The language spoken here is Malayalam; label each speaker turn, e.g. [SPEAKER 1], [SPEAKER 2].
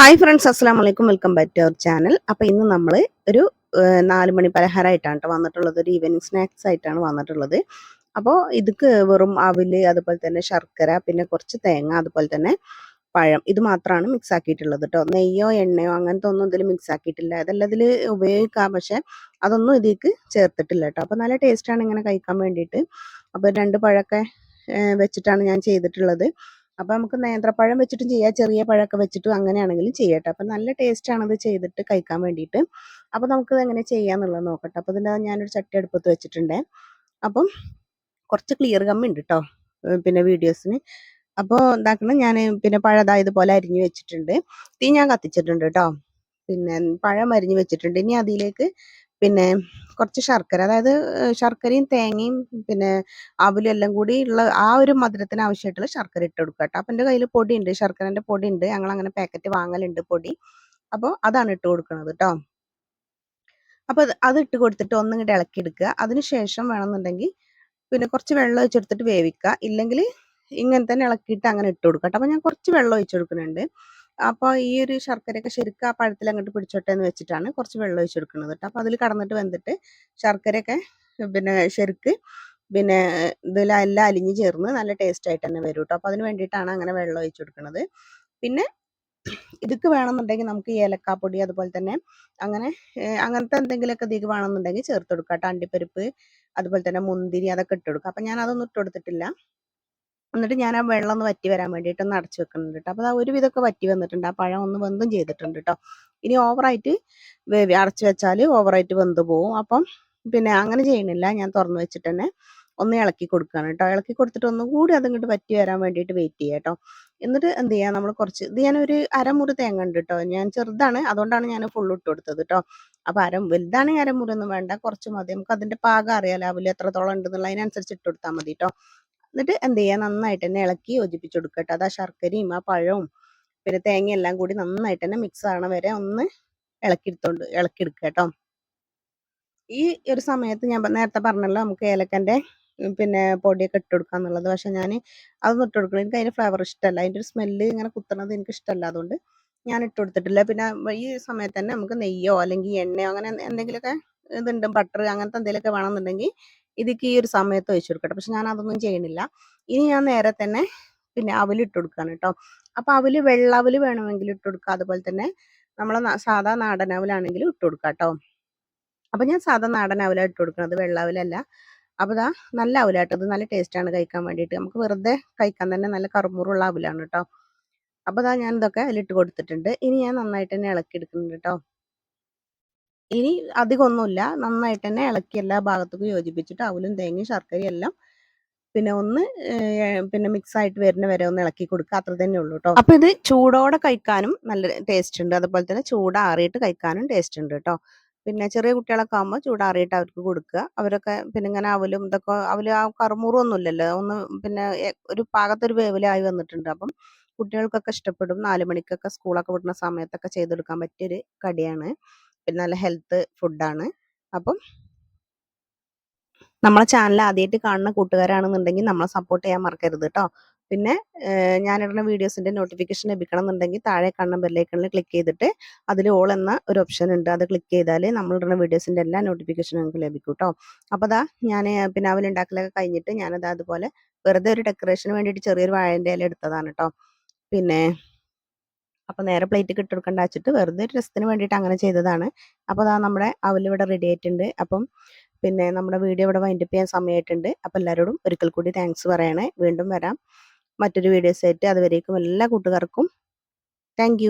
[SPEAKER 1] ഹായ് ഫ്രണ്ട്സ് അസ്സാം വലൈക്കും welcome back to our channel അപ്പോൾ ഇന്ന് നമ്മൾ ഒരു നാല് മണി പലഹാരമായിട്ടാണ് കേട്ടോ വന്നിട്ടുള്ളത്. ഒരു ഈവനിങ് സ്നാക്സ് ആയിട്ടാണ് വന്നിട്ടുള്ളത്. അപ്പോൾ ഇതൊക്കെ വെറും അവിൽ അതുപോലെ തന്നെ ശർക്കര പിന്നെ കുറച്ച് തേങ്ങ അതുപോലെ തന്നെ പഴം. ഇത് മാത്രമാണ് മിക്സ് ആക്കിയിട്ടുള്ളത് കേട്ടോ നെയ്യോ എണ്ണയോ അങ്ങനത്തെ ഒന്നും ഇതിൽ മിക്സ് ആക്കിയിട്ടില്ല. അതെല്ലാം ഇതിൽ ഉപയോഗിക്കാം. പക്ഷെ അതൊന്നും ഇതിലേക്ക് ചേർത്തിട്ടില്ല കേട്ടോ അപ്പോൾ നല്ല ടേസ്റ്റാണ് ഇങ്ങനെ കഴിക്കാൻ വേണ്ടിയിട്ട്. അപ്പോൾ രണ്ട് പഴമൊക്കെ വെച്ചിട്ടാണ് ഞാൻ ചെയ്തിട്ടുള്ളത്. അപ്പോൾ നമുക്ക് നേന്ത്രപ്പഴം വെച്ചിട്ടും ചെയ്യാം. ചെറിയ പഴമൊക്കെ വെച്ചിട്ടും അങ്ങനെയാണെങ്കിലും ചെയ്യട്ടെ അപ്പോൾ നല്ല ടേസ്റ്റാണ് ഇത് ചെയ്തിട്ട് കഴിക്കാൻ വേണ്ടിയിട്ട്. അപ്പോൾ നമുക്ക് എങ്ങനെ ചെയ്യാന്നുള്ളത് നോക്കട്ടെ. അപ്പോൾ ഇതിന്റെ ഞാനൊരു ചട്ടി അടുപ്പത്ത് വെച്ചിട്ടുണ്ട്. അപ്പം കുറച്ച് ക്ലിയർ കമ്മി ഉണ്ട് കേട്ടോ പിന്നെ വീഡിയോസിന് അപ്പോൾ എന്താക്കണം ഞാൻ പിന്നെ പഴം ദാ ഇതുപോലെ അരിഞ്ഞു വെച്ചിട്ടുണ്ട്. തീ ഞാൻ കത്തിച്ചിട്ടുണ്ട് കേട്ടോ പിന്നെ പഴം അരിഞ്ഞു വെച്ചിട്ടുണ്ട്. ഇനി അതിലേക്ക് പിന്നെ കുറച്ച് ശർക്കര അതായത് ശർക്കരയും തേങ്ങയും പിന്നെ അവലും എല്ലാം കൂടി ഉള്ള ആ ഒരു മധുരത്തിന് ആവശ്യമായിട്ടുള്ള ശർക്കര ഇട്ട് കൊടുക്കുക കേട്ടോ. അപ്പം എന്റെ കയ്യിൽ പൊടിയുണ്ട് ശർക്കരന്റെ ഉണ്ട്. ഞങ്ങൾ അങ്ങനെ പാക്കറ്റ് വാങ്ങലുണ്ട് പൊടി. അപ്പോൾ അതാണ് ഇട്ട് കൊടുക്കുന്നത് കേട്ടോ. അപ്പോൾ അത് ഇട്ട് കൊടുത്തിട്ട് ഒന്നും എടുക്കുക. അതിന് ശേഷം വേണമെന്നുണ്ടെങ്കിൽ പിന്നെ കുറച്ച് വെള്ളം ഒഴിച്ചെടുത്തിട്ട് വേവിക്കുക. ഇല്ലെങ്കിൽ ഇങ്ങനെ തന്നെ ഇളക്കിയിട്ട് അങ്ങനെ ഇട്ട് കൊടുക്കുക കേട്ടോ. അപ്പോൾ ഞാൻ കുറച്ച് വെള്ളം ഒഴിച്ച് കൊടുക്കുന്നുണ്ട്. അപ്പോൾ ഈ ഒരു ശർക്കരയൊക്കെ ശരിക്കും ആ പഴത്തിൽ അങ്ങോട്ട് പിടിച്ചോട്ടെ എന്ന് വെച്ചിട്ടാണ് കുറച്ച് വെള്ളം ഒഴിച്ച് കൊടുക്കുന്നത് കേട്ടോ. അപ്പോൾ അതിൽ കടന്നിട്ട് വന്നിട്ട് ശർക്കരയൊക്കെ പിന്നെ ശരിക്ക് പിന്നെ ഇതിലെല്ലാം അലിഞ്ഞ് ചേർന്ന് നല്ല ടേസ്റ്റ് ആയിട്ട് തന്നെ വരും കേട്ടോ. അപ്പോൾ അതിന് വേണ്ടിയിട്ടാണ് അങ്ങനെ വെള്ളം ഒഴിച്ച് കൊടുക്കുന്നത്. പിന്നെ ഇതൊക്കെ വേണമെന്നുണ്ടെങ്കിൽ നമുക്ക് ഏലക്കാപ്പൊടി അതുപോലെ തന്നെ അങ്ങനെ അങ്ങനത്തെ എന്തെങ്കിലുമൊക്കെ ഇതിക്ക് വേണമെന്നുണ്ടെങ്കിൽ ചേർത്ത് കൊടുക്കാം കേട്ടോ. അണ്ടിപ്പരിപ്പ് അതുപോലെ തന്നെ മുന്തിരി അതൊക്കെ ഇട്ട് കൊടുക്കുക അപ്പം ഞാൻ അതൊന്നും ഇട്ട് കൊടുത്തിട്ടില്ല. എന്നിട്ട് ഞാൻ ആ വെള്ളം ഒന്ന് വറ്റി വരാൻ വേണ്ടിയിട്ട് ഒന്ന് അടച്ചു വെക്കുന്നുണ്ട് കേട്ടോ അപ്പോൾ അത് ഒരു വിധമൊക്കെ വറ്റി വന്നിട്ടുണ്ട്. ആ പഴം ഒന്ന് വെന്തും ചെയ്തിട്ടുണ്ട് കേട്ടോ ഇനി ഓവറായിട്ട് വേവി അടച്ചു വെച്ചാൽ ഓവറായിട്ട് വെന്ത് പോവും. അപ്പം പിന്നെ അങ്ങനെ ചെയ്യണില്ല. ഞാൻ തുറന്ന് വെച്ചിട്ട് തന്നെ ഒന്ന് ഇളക്കി കൊടുക്കുകയാണ് കേട്ടോ ഇളക്കി കൊടുത്തിട്ട് ഒന്നും കൂടി അതിങ്ങോട്ട് വറ്റി വരാൻ വേണ്ടിയിട്ട് വെയിറ്റ് ചെയ്യാം കേട്ടോ എന്നിട്ട് എന്ത് ചെയ്യാം? നമ്മൾ കുറച്ച് ഇത് ഞാനൊരു അരമുറി തേങ്ങ ഉണ്ട് കേട്ടോ ഞാൻ ചെറുതാണ്. അതുകൊണ്ടാണ് ഞാൻ ഫുള്ള് ഇട്ട് കൊടുത്തത് കേട്ടോ അപ്പോൾ അര വലുതാണെങ്കിൽ അരമുറി ഒന്നും വേണ്ട. കുറച്ച് മതി. നമുക്ക് അതിന്റെ പാകം അറിയാലോ. അവൽ എത്രത്തോളം ഉണ്ടെന്നുള്ള അതിനനുസരിച്ച് ഇട്ട് കൊടുത്താൽ മതി കേട്ടോ എന്നിട്ട് എന്ത് ചെയ്യുക നന്നായിട്ട് തന്നെ ഇളക്കി യോജിപ്പിച്ച് കൊടുക്കുക കേട്ടോ. അത് ശർക്കരയും ആ പഴവും പിന്നെ തേങ്ങ എല്ലാം കൂടി നന്നായിട്ട് തന്നെ മിക്സ് ആവണ വരെ ഒന്ന് ഇളക്കിയെടുത്തോണ്ട് ഇളക്കിയെടുക്കുക കേട്ടോ. ഈ ഒരു സമയത്ത് ഞാൻ നേരത്തെ പറഞ്ഞല്ലോ നമുക്ക് ഏലക്കന്റെ പിന്നെ പൊടിയൊക്കെ ഇട്ട് കൊടുക്കുക എന്നുള്ളത്. പക്ഷെ ഞാൻ അതൊന്നും ഇട്ട് കൊടുക്കണം എനിക്ക് അതിന്റെ ഫ്ലേവർ ഇഷ്ടമല്ല. അതിന്റെ ഒരു സ്മെല്ല് ഇങ്ങനെ കുത്തണത് എനിക്ക് ഇഷ്ടമല്ല. അതുകൊണ്ട് ഞാൻ ഇട്ട് കൊടുത്തിട്ടില്ല. പിന്നെ ഈ സമയത്ത് തന്നെ നമുക്ക് നെയ്യോ അല്ലെങ്കിൽ എണ്ണയോ അങ്ങനെ എന്തെ- എന്തെങ്കിലുമൊക്കെ ഇതുണ്ട്. ബട്ടർ അങ്ങനത്തെ എന്തെങ്കിലുമൊക്കെ വേണമെന്നുണ്ടെങ്കിൽ ഇതിക്ക് ഈ ഒരു സമയത്ത് ഒഴിച്ചു കൊടുക്കട്ടെ. പക്ഷെ ഞാൻ അതൊന്നും ചെയ്യണില്ല. ഇനി ഞാൻ നേരെ തന്നെ പിന്നെ അവൽ ഇട്ട് കൊടുക്കുകയാണ് കേട്ടോ. അപ്പോൾ അവൽ വെള്ള അവൽ വേണമെങ്കിൽ ഇട്ട് കൊടുക്കുക അതുപോലെ തന്നെ നമ്മളെ സാധാ നാടൻ അവലാണെങ്കിലും ഇട്ട് കൊടുക്കുക കേട്ടോ. അപ്പോൾ ഞാൻ സാധാ നാടൻ അവലാണ് ഇട്ട് കൊടുക്കുന്നത് വെള്ള അവലല്ല. അപ്പോൾ ഇതാ നല്ല അവലാട്ടോ. ഇത് നല്ല ടേസ്റ്റാണ് കഴിക്കാൻ വേണ്ടിയിട്ട്. നമുക്ക് വെറുതെ കഴിക്കാൻ തന്നെ നല്ല കറുമുറുള്ള അവലാണ് കേട്ടോ. അപ്പോൾ ഇതാ ഞാൻ ഇതൊക്കെ അതിലിട്ട് കൊടുത്തിട്ടുണ്ട്. ഇനി ഞാൻ നന്നായിട്ട് തന്നെ ഇളക്കി എടുക്കുന്നുണ്ട് കേട്ടോ. ഇനി അധികമൊന്നുമില്ല നന്നായിട്ട് തന്നെ ഇളക്കി എല്ലാ ഭാഗത്തേക്കും യോജിപ്പിച്ചിട്ട് അവലും തേങ്ങയും ശർക്കരയും എല്ലാം പിന്നെ ഒന്ന് പിന്നെ മിക്സ് ആയിട്ട് വരുന്ന വരെ ഒന്ന് ഇളക്കി കൊടുക്കുക. അത്ര തന്നെ ഉള്ളൂ കേട്ടോ അപ്പൊ ഇത് ചൂടോടെ കഴിക്കാനും നല്ല ടേസ്റ്റ് ഉണ്ട്. അതുപോലെ തന്നെ ചൂടാറിയിട്ട് കഴിക്കാനും ടേസ്റ്റ് ഉണ്ട് കേട്ടോ പിന്നെ ചെറിയ കുട്ടികളൊക്കെ ആകുമ്പോൾ ചൂടാറിയിട്ട് അവർക്ക് കൊടുക്കുക. അവരൊക്കെ പിന്നെ ഇങ്ങനെ അവലും ഇതൊക്കെ അവൽ ആ കറുമുറൊന്നും ഇല്ലല്ലോ. ഒന്ന് പിന്നെ ഒരു പാകത്തൊരു വേവലായി വന്നിട്ടുണ്ട്. അപ്പം കുട്ടികൾക്കൊക്കെ ഇഷ്ടപ്പെടും. നാല് മണിക്കൊക്കെ സ്കൂളൊക്കെ വിടുന്ന സമയത്തൊക്കെ ചെയ്തെടുക്കാൻ പറ്റിയൊരു കടിയാണ്. നല്ല ഹെൽത്ത് ഫുഡാണ് അപ്പം നമ്മളെ ചാനൽ ആദ്യമായിട്ട് കാണുന്ന കൂട്ടുകാരാണെന്നുണ്ടെങ്കിൽ നമ്മളെ സപ്പോർട്ട് ചെയ്യാൻ മറക്കരുത് കേട്ടോ പിന്നെ ഞാനിടുന്ന വീഡിയോസിന്റെ നോട്ടിഫിക്കേഷൻ ലഭിക്കണം എന്നുണ്ടെങ്കിൽ താഴെ കാണുന്ന ബെല്ലൈക്കണിൽ ക്ലിക്ക് ചെയ്തിട്ട് അതിൽ ഓൾ എന്ന ഒരു ഓപ്ഷൻ ഉണ്ട്. അത് ക്ലിക്ക് ചെയ്താൽ നമ്മളിടുന്ന വീഡിയോസിന്റെ എല്ലാ നോട്ടിഫിക്കേഷനും നിങ്ങൾക്ക് ലഭിക്കും കേട്ടോ അപ്പോൾ അതാ ഞാൻ പിന്നെ അവലുണ്ടാക്കലൊക്കെ കഴിഞ്ഞിട്ട് ഞാനത് അതുപോലെ വെറുതെ ഒരു ഡെക്കറേഷന് വേണ്ടിയിട്ട് ചെറിയൊരു വാഴന്റെ ഇല എടുത്തതാണ് കേട്ടോ പിന്നെ അപ്പോൾ നേരെ പ്ലേറ്റ് കിട്ടിയെടുക്കണ്ട വെച്ചിട്ട് വെറുതെ ഒരു രസത്തിന് വേണ്ടിയിട്ട് അങ്ങനെ ചെയ്തതാണ്. അപ്പോൾ അതാ നമ്മുടെ അവലിവിടെ റെഡി ആയിട്ടുണ്ട്. അപ്പം പിന്നെ നമ്മുടെ വീഡിയോ ഇവിടെ വൈൻഡപ്പ് ചെയ്യാൻ സമയമായിട്ടുണ്ട് അപ്പോൾ എല്ലാവരോടും ഒരിക്കൽ കൂടി താങ്ക്സ് പറയണേ. വീണ്ടും വരാം. മറ്റൊരു വീഡിയോസ് ആയിട്ട് അതുവരേക്കും എല്ലാ കൂട്ടുകാർക്കും. താങ്ക്